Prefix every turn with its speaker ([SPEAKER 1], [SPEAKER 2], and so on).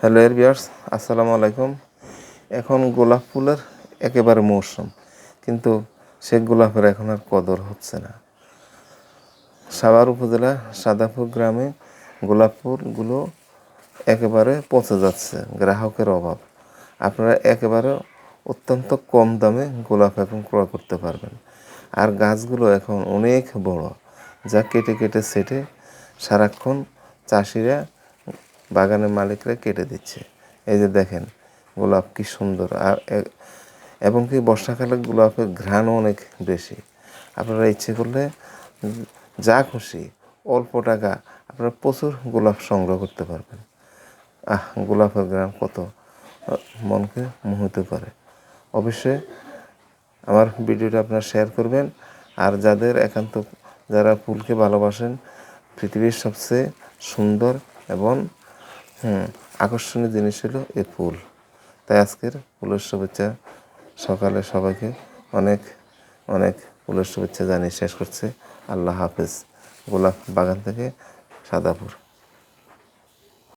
[SPEAKER 1] Hello এর বিয়ার্স আসসালামু আলাইকুম। এখন গোলাপ ফুলের একেবারে মৌসুম, কিন্তু সে গোলাপের এখন আর কদর হচ্ছে না। সাভার উপজেলা সাদাপুর গ্রামে গোলাপ ফুলগুলো একেবারে পচে যাচ্ছে, গ্রাহকের অভাব। আপনারা একেবারে অত্যন্ত কম দামে গোলাপ এখন ক্রয় করতে পারবেন। আর গাছগুলো এখন অনেক বড়, যা কেটে কেটে সেটে সারাক্ষণ চাষিরা বাগানের মালিকরা কেটে দিচ্ছে। এই যে দেখেন, গোলাপ কি সুন্দর। আর এবং কি বর্ষাকালে গোলাপের ঘ্রাণও অনেক বেশি। আপনারা ইচ্ছে করলে যা খুশি, অল্প টাকা আপনারা প্রচুর গোলাপ সংগ্রহ করতে পারবেন। আহ, গোলাপের গ্রাম কত মনকে মোহিত করে। অবশ্যই আমার ভিডিওটা আপনারা শেয়ার করবেন। আর যাদের একান্ত, যারা ফুলকে ভালোবাসেন, পৃথিবীর সবচেয়ে সুন্দর এবং হুম, আকর্ষণীয় জিনিস হলো এই ফুল। তাই আজকের ফুলের শুভেচ্ছা সকালে সবাইকে অনেক অনেক ফুলের শুভেচ্ছা জানিয়ে শেষ করছে। আল্লাহ হাফেজ। গোলাপ বাগান থেকে সাদাপুর।